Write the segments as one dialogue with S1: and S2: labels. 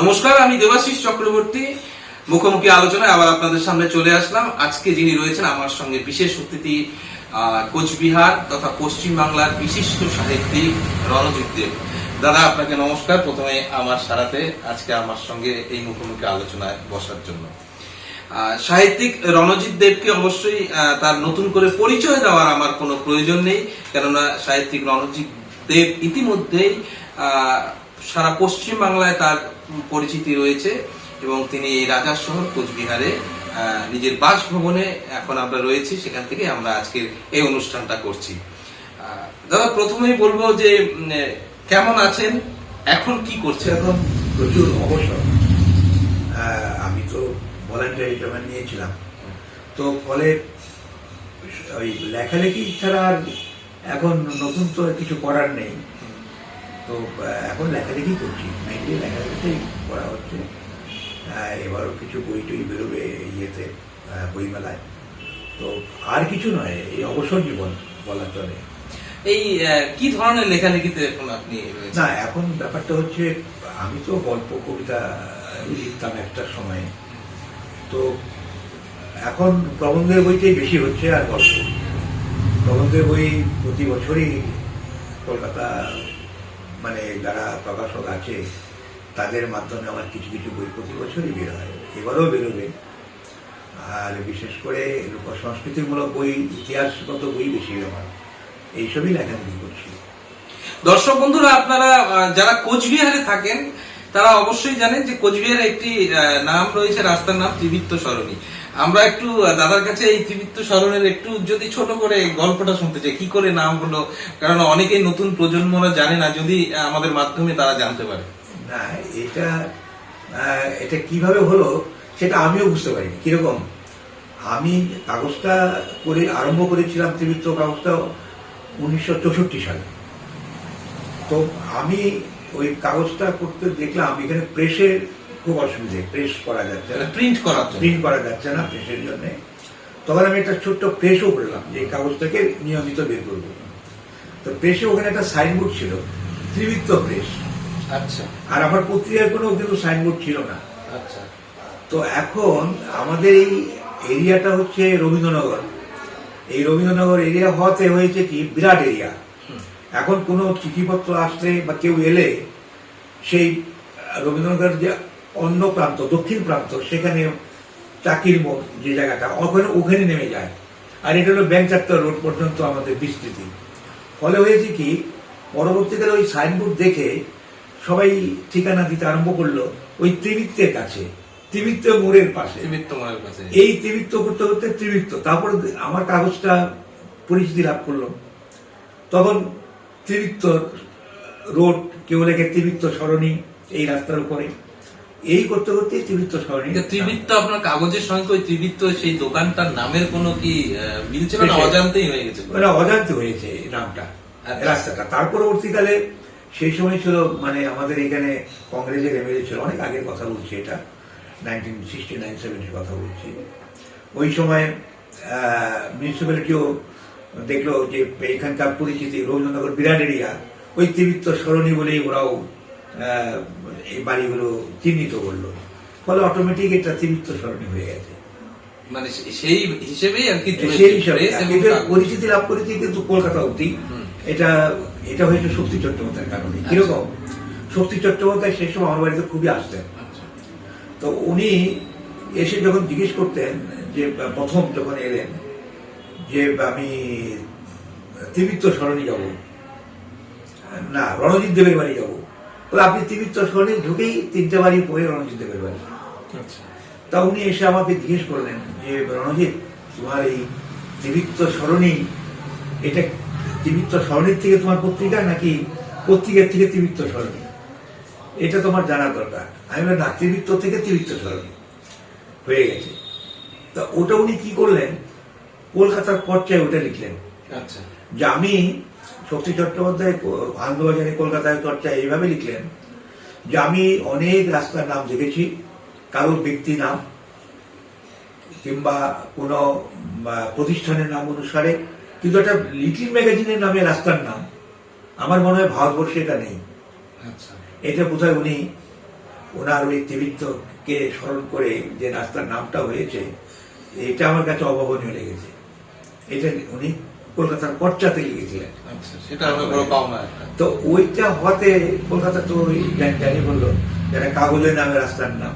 S1: নমস্কার, আমি দেবাশিস চক্রবর্তী। মুখোমুখি আলোচনায় আবার আপনাদের সামনে চলে আসলাম। আজকে যিনি রয়েছেন আমার সঙ্গে বিশেষ অতিথি কোচবিহার তথা পশ্চিম বাংলার বিশিষ্ট সাহিত্যিক রণজিৎ দেব। দাদা, আপনাকে নমস্কার। প্রথমে আমার সারাতে, আজকে আমার সঙ্গে এই মুখোমুখি আলোচনায় বসার জন্য। সাহিত্যিক রণজিৎ দেবকে অবশ্যই তার নতুন করে পরিচয় দেওয়ার আমার কোনো প্রয়োজন নেই। কেননা সাহিত্যিক রণজিৎ দেব ইতিমধ্যেই সারা পশ্চিম বাংলায় তার পরিচিতি রয়েছে এবং তিনি এই রাজার শহর কোচবিহারে নিজের বাসভবনে এখন আমরা রয়েছি, সেখান থেকে আমরা আজকের এই অনুষ্ঠানটা করছি। দাদা, প্রথমেই বলব যে কেমন আছেন? এখন কি করছে
S2: এখন প্রচুর অবসর। আমি তো ভলান্টারি জমা নিয়েছিলাম। তো ফলে ওই লেখালেখি ছাড়া আর এখন নতুন তো কিছু করার নেই। তো এখন লেখালেখি করছি। মেইনলি লেখালেখিতেই করা হচ্ছে। এবারও কিছু বই টই বেরোবে ইয়েতে বইমেলায়। তো আর কিছু নয় এই অবসর জীবন বলা চলে
S1: এই কি ধরনের লেখালেখিতে এখন আপনি
S2: না এখন ব্যাপারটা হচ্ছে আমি তো গল্প কবিতা লিখতাম একটা সময়ে। তো এখন প্রবন্ধের বইটাই বেশি হচ্ছে আর গল্প। প্রবন্ধের বই প্রতি বছরই কলকাতা মানে যারা প্রকাশক আছে, তাদের মাধ্যমে আমার কিছু কিছু বই প্রতি বছরই বের হয়। এবারও বেরোবে। আর বিশেষ করে লোক সংস্কৃতিমূলক বই, ইতিহাসগত বই বেশি আমার। এইসবই লেখালেখি করছি।
S1: দর্শক বন্ধুরা, আপনারা যারা কোচবিহারে থাকেন তারা অবশ্যই জানেন যে কোচবিহারে একটি নাম রয়েছে রাস্তার নাম ত্রিবৃত্ত সরণি। আমরা একটু দাদার কাছে এই ত্রিবৃত্ত সরণের একটু যদি ছোট করে গল্পটা শুনতে চাই, কি করে নাম হলো? কারণ অনেকেই নতুন প্রজন্মরা জানে না, যদি আমাদের মাধ্যমে তারা জানতে পারে।
S2: না, এটা এটা কীভাবে হলো সেটা আমিও বুঝতে পারিনি। কীরকম? আমি কাগজটা করে আরম্ভ করেছিলাম ত্রিবৃত্ত কাগজটা উনিশশো চৌষট্টি সালে। তো আমি ওই কাগজটা করতে দেখলাম এখানে প্রেসের খুব অসুবিধে প্রেস করা যাচ্ছে না।
S1: প্রিন্ট করা
S2: প্রিন্ট করা যাচ্ছে না প্রেসের জন্য। তখন আমি একটা ছোট্ট প্রেসও করলাম যে এই কাগজটাকে নিয়মিত বের করব। তো প্রেসে ওখানে একটা সাইনবোর্ড ছিল ত্রিবৃত্ত প্রেস
S1: আচ্ছা।
S2: আর আমার পত্রিকার কোনো কিন্তু সাইনবোর্ড ছিল না।
S1: আচ্ছা।
S2: তো এখন আমাদের এই এরিয়াটা হচ্ছে রবীন্দ্রনগর। এই রবীন্দ্রনগর এরিয়া হতে হয়েছে কি? বিরাট এরিয়া এখন কোনো চিঠিপত্র আসলে বা কেউ এলে সেই রবীন্দ্রনগর যে অন্য প্রান্ত দক্ষিণ প্রান্ত সেখানে চাকির মোড় যে জায়গাটা ওখানে ওখানে নেমে যায়। আর এটা হলো ব্যাংক ব্যাংচাত্তা রোড পর্যন্ত আমাদের বিস্তৃতি। ফলে হয়েছে কি পরবর্তীকালে ওই সাইনবোর্ড দেখে সবাই ঠিকানা দিতে আরম্ভ করল ওই ত্রিবৃত্তের কাছে। ত্রিবৃত্ত মোড়ের পাশে। এই ত্রিবৃত্ত করতে করতে ত্রিবৃত্ত তারপর আমার কাগজটা পরিচিতি লাভ করল। তখন ত্রিবৃত্ত রোড কেউ লেখে ত্রিবৃত্ত সরণি এই রাস্তার উপরে। এই করতে করতে ত্রিবৃত্ত সরণি
S1: ত্রিবৃত্ত আপনার কাগজের সঙ্গে ওই ত্রিবৃত্ত সেই দোকানটার নামের কোনো কি আহ, মিল ছিল না অজান্তেই হয়ে গেছে
S2: মানে অজান্তে হয়েছে নামটা।
S1: আচ্ছা।
S2: রাস্তাটা। তার পরবর্তীকালে সেই সময় ছিল মানে আমাদের এখানে কংগ্রেসের এমএলএ ছিল অনেক আগের কথা বলছি এটা নাইনটিন সিক্সটি নাইন সেভেন্টির কথা বলছি। ওই সময় মিউনিসিপ্যালিটিও দেখল যে এখানকার পরিচিতি রবীন্দ্রনগর বিরাট এরিয়া ওই ত্রিবৃত্ত সরণি বলেই ওরাও এই বাড়িগুলো চিহ্নিত করল। ফলে অটোমেটিক এটা ত্রিবৃত্ত সরণি হয়ে গেছে।
S1: মানে সেই হিসেবেই আর কি
S2: সেই হিসাবে। পরিচিতি লাভ করেছি কিন্তু কলকাতা অব্দি এটা এটা হয়েছে শক্তি চট্টোপাধ্যায়ের কারণে। কীরকম? শক্তি চট্টোপাধ্যায় সেই সময় আমার বাড়িতে খুবই আসতেন।
S1: আচ্ছা।
S2: তো উনি এসে যখন জিজ্ঞেস করতেন যে প্রথম যখন এলেন যে আমি ত্রিবৃত্ত সরণি যাব। না রণজিৎ দেবের বাড়ি যাব। বলে আপনি ত্রিবৃত্ত সরণি ঢুকেই তিনটে বাড়ি পরে রণজিৎ দেবের বাড়ি।
S1: আচ্ছা।
S2: তা উনি এসে আমাকে জিজ্ঞেস করলেন যে রণজিৎ তোমার এই ত্রিবৃত্ত সরণি এটা ত্রিবৃত্ত সরণির থেকে তোমার পত্রিকা নাকি পত্রিকার থেকে ত্রিবৃত্ত সরণি এটা তোমার জানার দরকার। আমি বললাম না ত্রিবৃত্ত থেকে ত্রিবৃত্ত সরণি হয়ে গেছে। তা ওটা উনি কি করলেন? কলকাতার পর্যায়ে ওটা লিখলেন।
S1: আচ্ছা।
S2: যে আমি শক্তি চট্টোপাধ্যায় আনন্দবাজারে কলকাতায় চর্চায় এইভাবে লিখলেন যে আমি অনেক রাস্তার নাম দেখেছি কারোর ব্যক্তি নাম কিংবা কোনো প্রতিষ্ঠানের নাম অনুসারে কিন্তু একটা লিটিল ম্যাগাজিনের নামে রাস্তার নাম। আমার মনে হয় ভারতবর্ষে এটা নেই।
S1: আচ্ছা।
S2: এটা বোধহয় উনি ওনার ওই ত্রিবিত্তকে স্মরণ করে যে রাস্তার নামটা হয়েছে এটা আমার কাছে অভাবনীয় লেগেছে। এটা উনি কলকাতার পর্চাতে লিখেছিলেন
S1: আচ্ছা একটা।
S2: তো ওইটা হতে কলকাতা তো ওই জানি বলল যেটা কাগজের নামে রাস্তার নাম।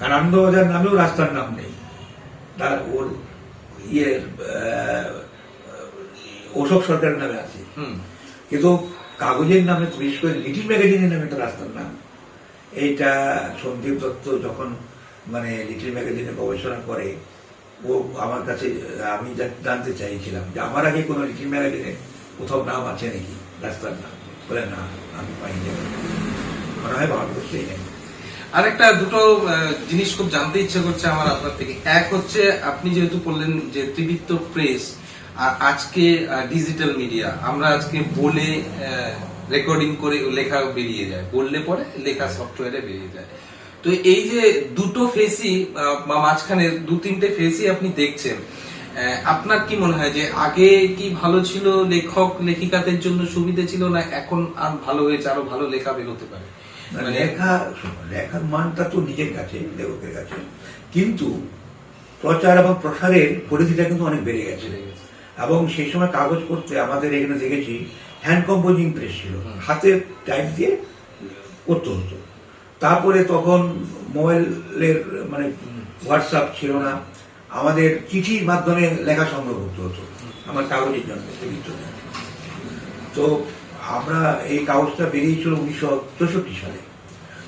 S2: আর আনন্দবাজার নামেও রাস্তার নাম নেই। তার ওর ইয়ে অশোক সরকারের নামে আছে।
S1: হুম।
S2: কিন্তু কাগজের নামে বিশেষ করে লিটিল ম্যাগাজিনের নামে একটা রাস্তার নাম। এইটা সন্দীপ দত্ত যখন মানে লিটিল ম্যাগাজিনে গবেষণা করে ও আমার কাছে, আমি জানতে চাইছিলাম যে আমার আগে কোনো লিটিল ম্যাগাজিনে কোথাও নাম আছে নাকি? রাস্তার নাম। বলে, না, আমি পাইনি। মনে হয় ভারতবর্ষেই নেই।
S1: আরেকটা, দুটো জিনিস খুব জানতে ইচ্ছে করছে আমার আপনার থেকে। এক হচ্ছে, আপনি যেহেতু বললেন যে ত্রিবিত্ত প্রেস আর আজকে ডিজিটাল মিডিয়া আমরা আজকে বলে রেকর্ডিং করে লেখা বেরিয়ে যায়। বললে পরে লেখা সফটওয়্যারে বেরিয়ে যায়। তো এই যে দুটো ফেসই বা মাঝখানে দু তিনটে ফেসই আপনি দেখছেন আপনার কি মনে হয় যে আগে কি ভালো ছিল লেখক লেখিকাদের জন্য সুবিধে ছিল না এখন আর ভালো হয়েছে আরও ভালো লেখা বেরোতে পারে? মানে
S2: লেখা লেখার মানটা তো নিজের কাছে লেখকের কাছে। কিন্তু প্রচার এবং প্রসারের পরিধিটা কিন্তু অনেক বেড়ে গেছে। এবং সেই সময় কাগজ করতে আমাদের এখানে দেখেছি হ্যান্ড কম্পোজিং প্রেস ছিল। হাতে টাইপ দিয়ে করতে হতো। তারপরে তখন মোবাইলের মানে হোয়াটসঅ্যাপ ছিল না। আমাদের চিঠির মাধ্যমে লেখা সংগ্রহ করতে হতো আমার কাগজের জন্য তো আমরা এই কাগজটা বেরিয়েছিল উনিশশো চৌষট্টি সালে।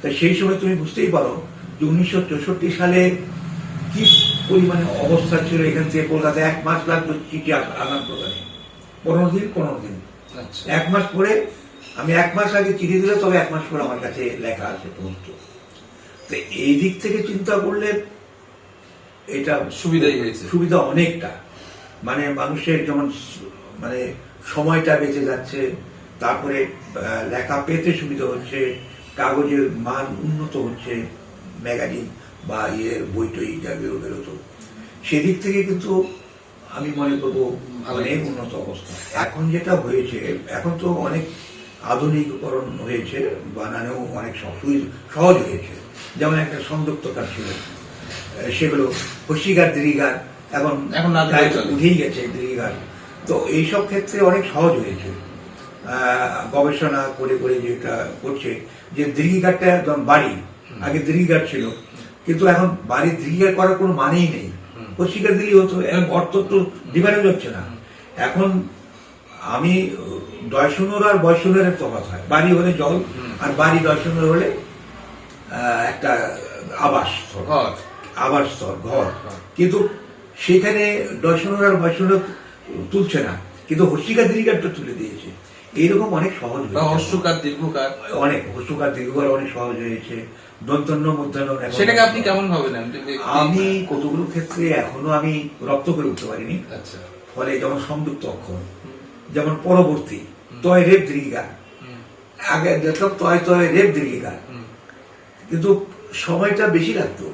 S2: তা সেই সময় তুমি বুঝতেই পারো যে উনিশশো চৌষট্টি সালে কি পরিমাণে অবস্থা ছিল এখান থেকে কলকাতায়। এক মাস লাগতো চিঠি আদান প্রদানে পনেরো দিন পনেরো দিন।
S1: আচ্ছা।
S2: এক মাস পরে আমি এক মাস আগে চিঠি দিলে তবে এক মাস পরে আমার কাছে লেখা আছে পৌঁছত তো এই দিক থেকে চিন্তা করলে এটা
S1: সুবিধাই হয়েছে।
S2: সুবিধা অনেকটা। মানে মানুষের যেমন মানে সময়টা বেঁচে যাচ্ছে তারপরে লেখা পেতে সুবিধা হচ্ছে কাগজের মান উন্নত হচ্ছে ম্যাগাজিন বা ইয়ের বই টই যা বেরো বেরোতো সেদিক থেকে কিন্তু আমি মনে করব
S1: ভালো
S2: অনেক উন্নত অবস্থা। এখন যেটা হয়েছে এখন তো অনেক আধুনিকীকরণ হয়েছে বানানেও অনেক সহ- সহজ হয়েছে। যেমন একটা সংযুক্তকার ছিল। সেগুলো হসিগার দীর্ঘিগার এখন
S1: এখন
S2: উঠেই গেছে দীর্ঘিগার তো এইসব ক্ষেত্রে অনেক সহজ হয়েছে। গবেষণা করে করে যেটা করছে যে দীর্ঘিকারটা একদম বাড়ি। আগে দীর্ঘিকার ছিল। কিন্তু এখন বাড়ি দীর্ঘিকার করার কোনো মানেই নেই। পত্রিকা দিলেই হতো অর্থ তো ডিফারেন্স হচ্ছে না। এখন আমি দর্শনের আর বয়সনের তফাৎ হয়। বাড়ি হলে জল আর বাড়ি দর্শনের হলে একটা আবাস
S1: ঘর।
S2: আবাস স্থল ঘর। কিন্তু সেখানে দর্শনের আর বয়সনের তুলছে না। কিন্তু হস্তিকা দীর্ঘারটা তুলে দিয়েছে। এইরকম অনেক সহজ
S1: হস্যকার দীর্ঘকার।
S2: অনেক হস্যকার দীর্ঘকার অনেক সহজ হয়েছে। দন্তন্য মধ্যাহ্ন
S1: সেটাকে আপনি কেমন ভাবে নেন
S2: আমি কতগুলো ক্ষেত্রে এখনও আমি রপ্ত করে উঠতে পারিনি।
S1: আচ্ছা।
S2: ফলে যেমন সংযুক্ত অক্ষর যেমন পরবর্তী তয় রেপ দীর্ঘিকা আগে দেখলাম তয় তয় রেপ দীর্ঘিকা কিন্তু সময়টা বেশি লাগতো।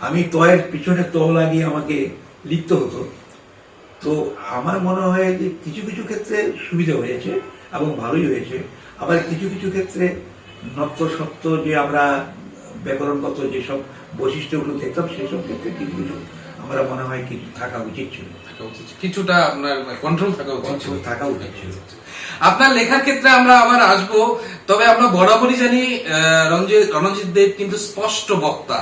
S2: আমি তয়ের পিছনে ত লাগিয়ে আমাকে লিখতে হতো। তো আমার মনে হয় যে কিছু কিছু ক্ষেত্রে সুবিধা হয়েছে এবং ভালোই হয়েছে। আবার কিছু কিছু ক্ষেত্রে নত্য সত্য যে আমরা ব্যাকরণগত যেসব বৈশিষ্ট্যগুলো দেখতাম সেসব ক্ষেত্রে কিছু কিছু আমরা মনে হয় কিছু থাকা উচিত ছিল।
S1: থাকা উচিত কিছুটা আপনার কন্ট্রোল থাকা উচিত
S2: থাকা উচিত ছিল।
S1: আপনার লেখার ক্ষেত্রে আমরা আবার আসব। তবে আমরা বরাবরই জানি রণজিৎ দেব কিন্তু স্পষ্ট বক্তা।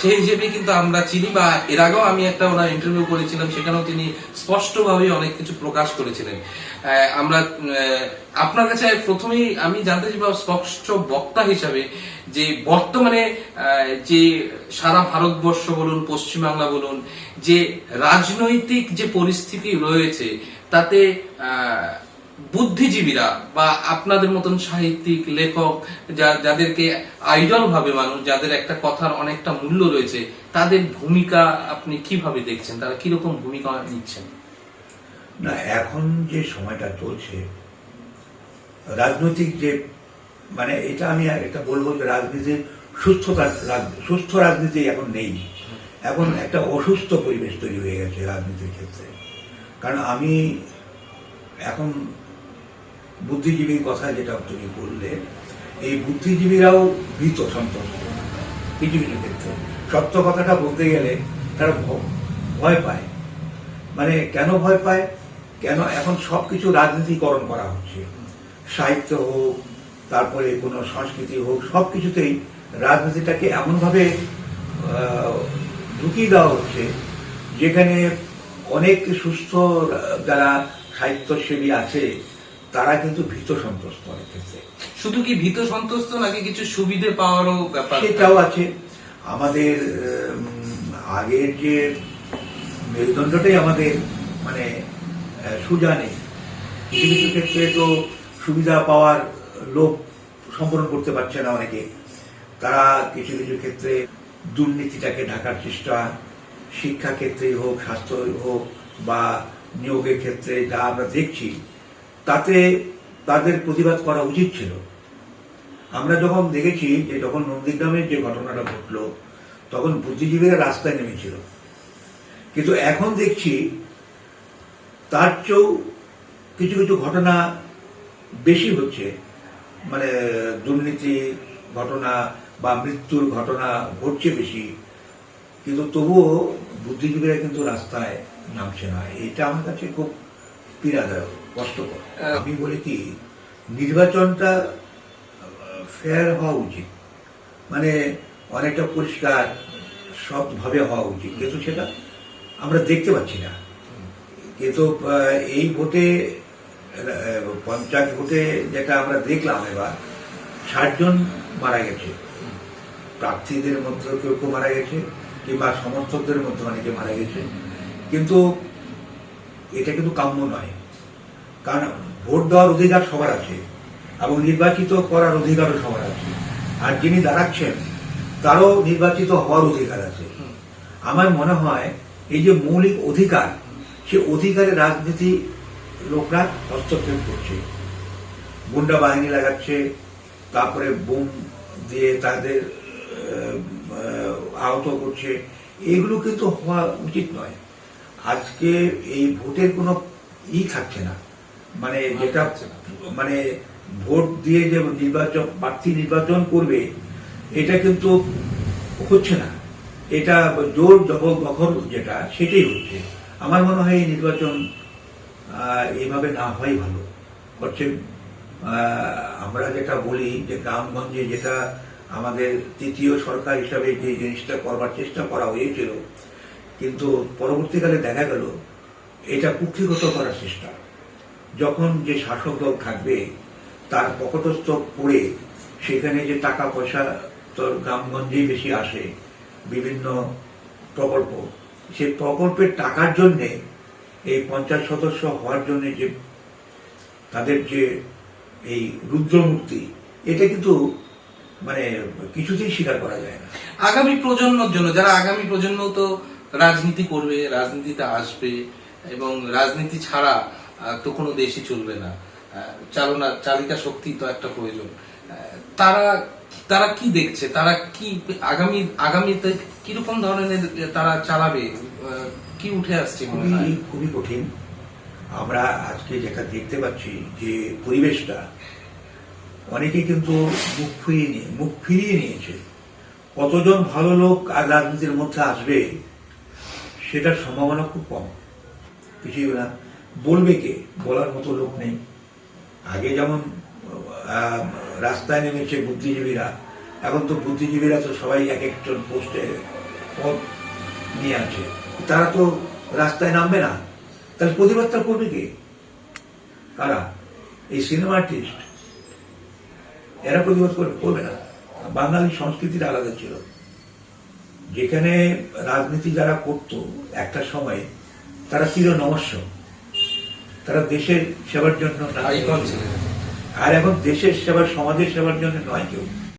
S1: সেই হিসেবে কিন্তু আমরা চিনি বা এর আগেও আমি একটা ওনার ইন্টারভিউ করেছিলাম, সেখানেও তিনি স্পষ্টভাবে অনেক কিছু প্রকাশ করেছিলেন। আমরা আপনার কাছে প্রথমেই আমি জানতে চাইব স্পষ্ট বক্তা হিসাবে যে বর্তমানে যে সারা ভারতবর্ষ বলুন, পশ্চিমবাংলা বলুন, যে রাজনৈতিক যে পরিস্থিতি রয়েছে, তাতে বুদ্ধিজীবীরা বা আপনাদের মতন সাহিত্যিক, লেখক যাদেরকে আইডল ভাবে মানুষ, যাদের একটা কথার অনেকটা মূল্য রয়েছে, তাদের ভূমিকা আপনি কীভাবে দেখছেন? তারা কীরকম ভূমিকা নিচ্ছেন?
S2: না, এখন যে সময়টা চলছে, রাজনৈতিক যে মানে এটা আমি এটা বলব যে রাজনীতির সুস্থতা সুস্থ রাজনীতি এখন নেই। এখন একটা অসুস্থ পরিবেশ তৈরি হয়ে গেছে রাজনীতির ক্ষেত্রে। কারণ আমি এখন বুদ্ধিজীবীর কথা যেটা তুমি বললে, এই বুদ্ধিজীবীরাও ভীত সন্ত্রস্ত। কিছু কিছু ক্ষেত্রে। সত্য কথাটা বলতে গেলে তারা ভয় পায়। মানে কেন ভয় পায়? কেন এখন সবকিছু রাজনীতিকরণ করা হচ্ছে। সাহিত্য হোক, তারপরে কোনো সংস্কৃতি হোক, সবকিছুতেই রাজনীতিটাকে এমনভাবে ঢুকিয়ে দেওয়া হচ্ছে, যেখানে অনেক সুস্থ, যারা সাহিত্যসেবী আছে তারা কিন্তু ভীত সন্ত্রস্ত অনেক ক্ষেত্রে।
S1: শুধু কি ভীত সন্তুষ্ট নাকি কিছু সুবিধে পাওয়ারও ব্যাপার
S2: সেটাও আছে। আমাদের আগের যে মেরুদণ্ডটাই আমাদের মানে সুজা নেই কিছু কিছু ক্ষেত্রে তো সুবিধা পাওয়ার লোক সম্পূর্ণ করতে পারছে না অনেকে। তারা কিছু কিছু ক্ষেত্রে দুর্নীতিটাকে ঢাকার চেষ্টা শিক্ষা ক্ষেত্রেই হোক স্বাস্থ্য হোক বা নিয়োগের ক্ষেত্রে যা আমরা দেখছি তাতে তাদের প্রতিবাদ করা উচিত ছিল। আমরা যখন দেখেছি যে যখন নন্দীগ্রামের যে ঘটনাটা ঘটলো, তখন বুদ্ধিজীবীরা রাস্তায় নেমেছিল। কিন্তু এখন দেখছি, তার চেয়েও কিছু কিছু ঘটনা বেশি হচ্ছে। মানে দুর্নীতি ঘটনা বা মৃত্যুর ঘটনা ঘটছে বেশি। কিন্তু তবুও বুদ্ধিজীবীরা কিন্তু রাস্তায় নামছে না। এটা আমার কাছে খুব পীড়াদায়ক। কষ্টকর। আমি বলি কি, নির্বাচনটা ফেয়ার হওয়া উচিত। মানে অনেকটা পরিষ্কার সবভাবে হওয়া উচিত। কিন্তু সেটা আমরা দেখতে পাচ্ছি না। কিন্তু এই ভোটে পঞ্চায়েত ভোটে যেটা আমরা দেখলাম এবার ষাটজন মারা গেছে। প্রার্থীদের মধ্যে কেউ কেউ মারা গেছে, কিংবা সমর্থকদের মধ্যে অনেকে মারা গেছে। কিন্তু এটা কিন্তু কাম্য নয়। কারণ ভোট দেওয়ার অধিকার সবার আছে এবং নির্বাচিত করার অধিকারও সবার আছে। আর যিনি দাঁড়াচ্ছেন তারও নির্বাচিত হওয়ার অধিকার আছে। আমার মনে হয় এই যে মৌলিক অধিকার সে অধিকারে রাজনীতি লোকরা হস্তক্ষেপ করছে। গুন্ডা বাহিনী লাগাচ্ছে তারপরে বোম দিয়ে তাদের আহ, আহ, আহত করছে। এগুলো কিন্তু হওয়া উচিত নয়। আজকে এই ভোটের কোনো ই থাকছে না। মানে যেটা মানে ভোট দিয়ে যে নির্বাচন প্রার্থী নির্বাচন করবে এটা কিন্তু হচ্ছে না। এটা জোর দখল দখল যেটা সেটাই হচ্ছে। আমার মনে হয় এই নির্বাচন আহ, এইভাবে না হয় ভালো। হচ্ছে আমরা যেটা বলি যে গ্রামগঞ্জে যেটা আমাদের তৃতীয় সরকার হিসাবে যে জিনিসটা করবার চেষ্টা করা হয়েছিল কিন্তু পরবর্তীকালে দেখা গেল এটা কুক্ষিগত করার চেষ্টা। যখন যে শাসক দল থাকবে, তার পকটস্থ করে সেখানে যে টাকা পয়সা তোর গ্রামগঞ্জেই বেশি আসে, বিভিন্ন প্রকল্প সেই প্রকল্পের টাকার জন্যে, এই পঞ্চাশ সদস্য হওয়ার জন্য যে তাদের যে এই রুদ্রমূর্তি, এটা কিন্তু মানে কিছুতেই স্বীকার করা যায় না।
S1: আগামী প্রজন্মের জন্য, যারা আগামী প্রজন্ম তো রাজনীতি করবে, রাজনীতিতে আসবে এবং রাজনীতি ছাড়া তো কোনো দেশই চলবে না। চালনা চালিকা শক্তি তো একটা প্রয়োজন। তারা তারা কি দেখছে? তারা কি আগামী আগামীতে কীরকম ধরনের তারা চালাবে? কি উঠে আসছে
S2: খুবই খুবই কঠিন। আমরা আজকে যেটা দেখতে পাচ্ছি যে পরিবেশটা অনেকে কিন্তু মুখ ফিরিয়ে নিয়ে মুখ ফিরিয়ে নিয়েছে। কতজন ভালো লোক আর রাজনীতির মধ্যে আসবে সেটার সম্ভাবনা খুব কম। কিছুই না। বলবে কে? বলার মতো লোক নেই। আগে যেমন রাস্তায় নেমেছে বুদ্ধিজীবীরা, এখন তো বুদ্ধিজীবীরা তো সবাই এক একজন পোস্টে পদ নিয়ে আছে। তারা তো রাস্তায় নামবে না। তাহলে প্রতিবাদটা করবে কে? কারা? এই সিনেমা আর্টিস্ট? এরা প্রতিবাদ করবে না। বাঙালি সংস্কৃতির আলাদা ছিল। যেখানে রাজনীতি যারা করত একটা সময়, তারা ছিল নমস্য। তারা দেশের সেবার জন্য আর এখন দেশের সেবা সমাজের সেবার জন্য নয় কেউ।